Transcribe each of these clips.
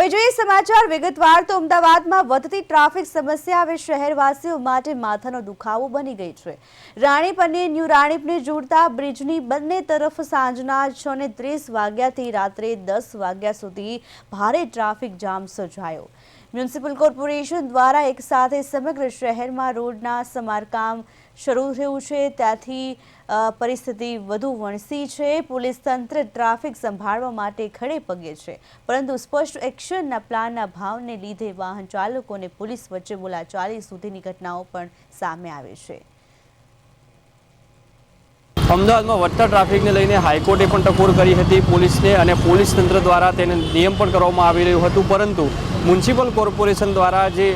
હવે જોઈએ સમાચાર. વિગતવાર તો અમદાવાદમાં વધતી ટ્રાફિક સમસ્યા હવે શહેરવાસીઓ માટે માથાનો દુખાવો બની ગઈ છે. રાણીપ અને ન્યૂ રાણીપને જોડતા બ્રિજની બંને તરફ સાંજના છ ને ત્રીસ વાગ્યાથી રાત્રે દસ વાગ્યા સુધી ભારે ટ્રાફિક જામ સર્જાયો. મ્યુનિસિપલ કોર્પોરેશન દ્વારા એક સાથે સમગ્ર શહેરમાં રોડના સમારકામ શરૂ થયું છે. ત્યાંથી પરિસ્થિતિ વધુ વણસી છે. પોલીસ તંત્ર ટ્રાફિક સંભાળવા માટે ખડે પગે છે. પરંતુ સ્પષ્ટ એક્શનના પ્લાનના ભાવને લીધે વાહન ચાલકોને પોલીસ વચ્ચે બોલાચાલી સુધીની ઘટનાઓ પણ સામે આવે છે. અમદાવાદમાં વધતા ટ્રાફિકને લઈને હાઈકોર્ટે પણ ટકોર કરી હતી પોલીસને અને પોલીસ તંત્ર દ્વારા તેને નિયમ પણ કરવામાં આવી રહ્યું હતું. પરંતુ મ્યુનિસિપલ કોર્પોરેશન દ્વારા જે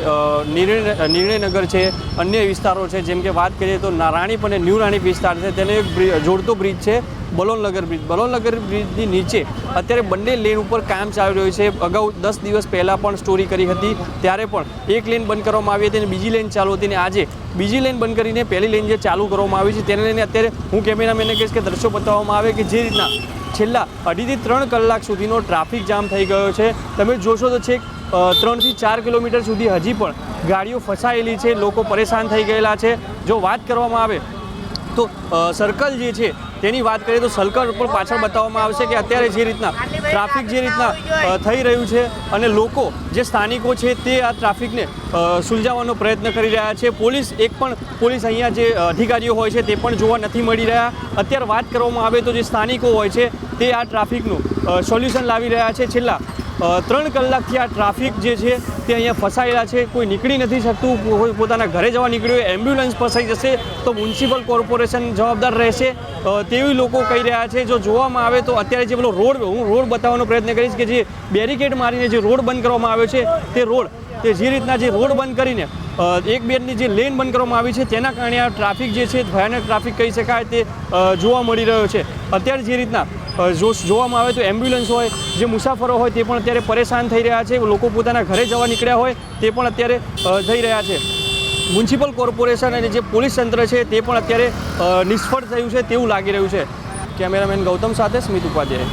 નિર્ણય નિર્ણયનગર છે, અન્ય વિસ્તારો છે, જેમ કે વાત કરીએ તો રાણીપ અને ન્યૂ રાણીપ વિસ્તાર છે, તેને એક જોડતો બ્રિજ છે. બલોનનગર બ્રિજ. બલોનનગર બ્રિજની નીચે અત્યારે બંને લેન ઉપર કામ ચાલી રહ્યું છે. અગાઉ દસ દિવસ પહેલાં પણ સ્ટોરી કરી હતી. ત્યારે પણ એક લેન બંધ કરવામાં આવી હતી અને બીજી લેન ચાલુ હતી. અને આજે બીજી લેન બંધ કરીને પહેલી લેન જે ચાલુ કરવામાં આવી છે, તેને લઈને અત્યારે હું કેમેરામેનને કહીશ કે દ્રશ્યો બતાવવામાં આવે કે જે રીતના છેલ્લા અઢીથી ત્રણ કલાક સુધીનો ટ્રાફિક જામ થઈ ગયો છે. તમે જોશો તો છેક ત્રણથી ચાર કિલોમીટર સુધી હજી પણ ગાડીઓ ફસાયેલી છે. લોકો પરેશાન થઈ ગયેલા છે. જો વાત કરવામાં આવે તો સર્કલ જે છે તેની વાત કરીએ તો સલકર પણ પાછળ બતાવવામાં આવશે કે અત્યારે જે રીતના ટ્રાફિક જે રીતના થઈ રહ્યું છે અને લોકો જે સ્થાનિકો છે તે આ ટ્રાફિકને સુલઝાવવાનો પ્રયત્ન કરી રહ્યા છે. પોલીસ એક પણ, પોલીસ અહીંયા જે અધિકારીઓ હોય છે તે પણ જોવા નથી મળી રહ્યા. અત્યારે વાત કરવામાં આવે તો જે સ્થાનિકો હોય છે તે આ ટ્રાફિકનું સોલ્યુશન લાવી રહ્યા છે. છેલ્લા ત્રણ કલાકથી આ ટ્રાફિક જે છે તે અહીંયા ફસાયેલા છે. કોઈ નીકળી નથી શકતું. કોઈ પોતાના ઘરે જવા નીકળ્યું એમ્બ્યુલન્સ ફસાઈ જશે તો મ્યુનિસિપલ કોર્પોરેશન જવાબદાર રહેશે. તેવી લોકો કહી રહ્યા છે, જો જોવામાં આવે તો અત્યારે જે પેલો રોડ, હું રોડ બતાવવાનો પ્રયત્ન કરીશ કે જે બેરિકેડ મારીને જે રોડ બંધ કરવામાં આવ્યો છે, તે રોડ, તે જે રીતના જે રોડ બંધ કરીને એક બેની જે લેન બંધ કરવામાં આવી છે, તેના કારણે આ ટ્રાફિક જે છે, ભયાનક ટ્રાફિક કહી શકાય તે જોવા મળી રહ્યો છે. અત્યારે જે રીતના જો જોવામાં આવે તો એમ્બ્યુલન્સ હોય, જે મુસાફરો હોય તે પણ અત્યારે પરેશાન થઈ રહ્યા છે. લોકો પોતાના ઘરે જવા નીકળ્યા હોય તે પણ અત્યારે થઈ રહ્યા છે. મ્યુનિસિપલ કોર્પોરેશન અને જે પોલીસ તંત્ર છે તે પણ અત્યારે નિષ્ફળ થયું છે તેવું લાગી રહ્યું છે. કેમેરામેન ગૌતમ સાથે સ્મિત ઉપાધ્યાય.